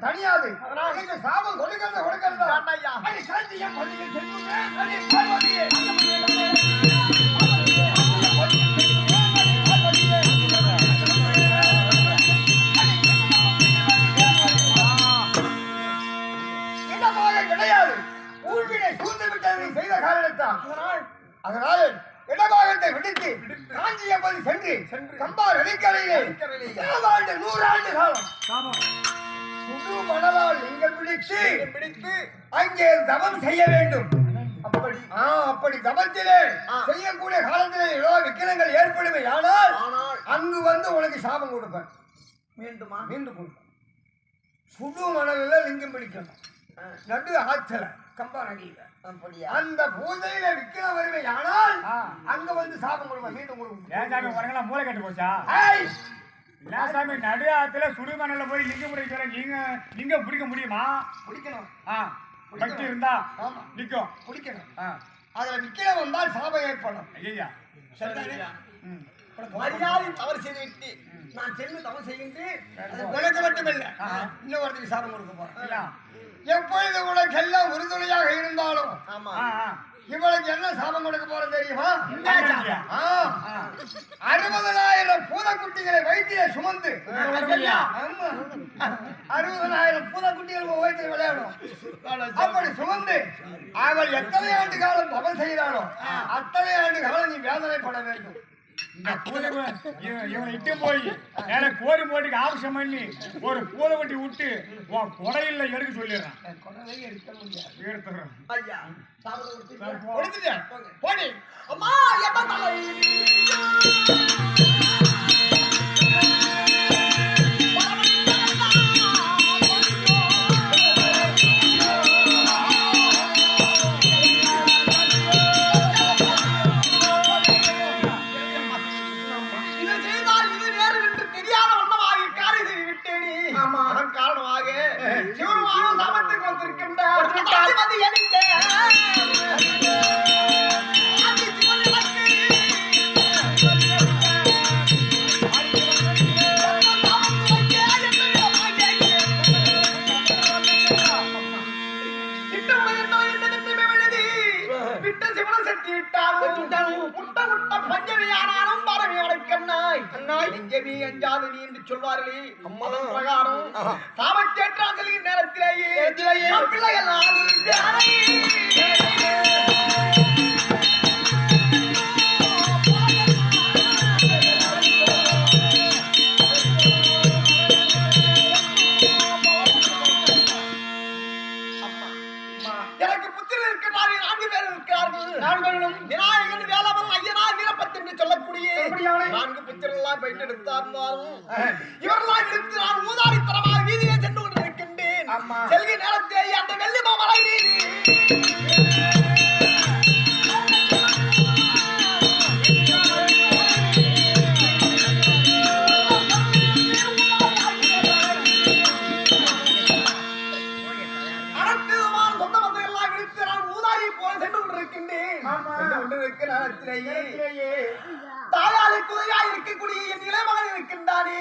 தனியாது அதனால் சாபம் கொடுக்கறத கொடுக்கறதா செல்வமே அடி பார்வதியே இடமாக கிடையாது ஊழ்வினை சூழ்ந்து விட்டதை செய்த காரணத்தால் அதனால் இடபாகத்தை விடுத்து காஞ்சியப்பதி சென்று கம்பார் அடிக்கரையிலே அடிக்கரையிலே. ஆண்டு நூறாண்டு காலம் மணலால் லிங்கம் பிடித்து பிடித்து அங்கே தவம் செய்ய வேண்டும். அப்படி. ஆ, அப்படி தவத்திலே ஆ. செய்யக்கூடிய காலத்திலே ஏதோ விக்கிரங்கள் ஏற்படுமே ஆனால் அங்கு வந்து உனக்கு சாபம் கொடுப்பேன். மீண்டுமா? மீண்டும் கொடுப்பேன். புது மணலில் லிங்கம் பிடிக்கணும். நடு ஆற்றல கம்பா நடியில அப்படியா? அந்த பூஜையில விக்கிரம் வருமே ஆனால் அங்க வந்து சாபம் கொடுப்பேன் மீண்டும் கொடுப்பேன். மூளை கட்டு போச்சா? சாமி நடு ஆத்துல சுடுமணல்ல போய் லிங்கம் பிடிக்க சொல்ல நீங்க லிங்கம் பிடிக்க முடியுமா? பிடிக்கணும். ஆ பக்தி இருந்தா ஆமா. நிக்கும். பிடிக்கணும். ஆ. அதுல விக்கிரம் வந்தால் சாபம் ஏற்படும். ஐயா மரியாதை தவறு செய்து விட்டு நான் சென்று தவறு செய்கின்றேன். அது உனக்கு மட்டுமில்ல. இன்னொருத்தருக்கு சாபம் கொடுக்க போறேன். இல்ல. எப்பொழுது உனக்கெல்லாம் உறுதுணையாக இருந்தாலும் ஆமா. இவளுக்கு என்ன சாபம் கொடுக்க போறோம் தெரியுமா? ஐயா. பூதக்குட்டிகளை வயிற்றிலே சுமந்து. அறுபதனாயிரம் பூதக்குட்டிகள் வயிற்றில் விளையாடும். அப்படி சுமந்து அவள் எத்தனை ஆண்டு காலம் தவம் செய்கிறாளோ அத்தனை ஆண்டு காலம் நீ வேதனைப்பட வேண்டும். பூனை இட்டு போய் மேல கோரி போட்டுக்கு ஆபசம் பண்ணி ஒரு பூனை வட்டி விட்டு உன் கொடையில எடுக்க சொல்லிடுறான். எடுத்துறேன் ஐயா சாப்பிட விட்டு சரி, போ. கொடுத்துட்டேன் போடி. அம்மா! காரணமாக சிவருமான சாபத்துக்கு வந்திருக்கின்ற விட்ட சிவனம் செத்து விட்டார் முட்ட முட்ட பஞ்சமியானாலும் எங்கேவி நீ என்று சொல்வார்களே. அம்மதம் பிரகாரம் செல்கிற நேரத்திலேயே. பிள்ளைகள் எனக்கு புத்திரர் இருக்கிறார்கள் நான்கு பேர் இருக்கிறார்கள். நான்கு விநாயகன் ஐயனார் வீரப்பத் என்று எப்படியானே? நான்கு புத்திரர்களாம் பயிற்றெடுத்தார்ந்தாலும் இவர்களாம் எடுத்து நான் ஊதாரித்தனமாக வீதியை சென்று கொண்டிருக்கின்றேன் ஆமா. செல்கி நேரத்திலேயே அந்த வெள்ளி மாமலை வீதி நேரத்திலேயே தாயாளுக்குறையா இருக்கக்கூடிய என் இளைமகன் இருக்கின்றானே.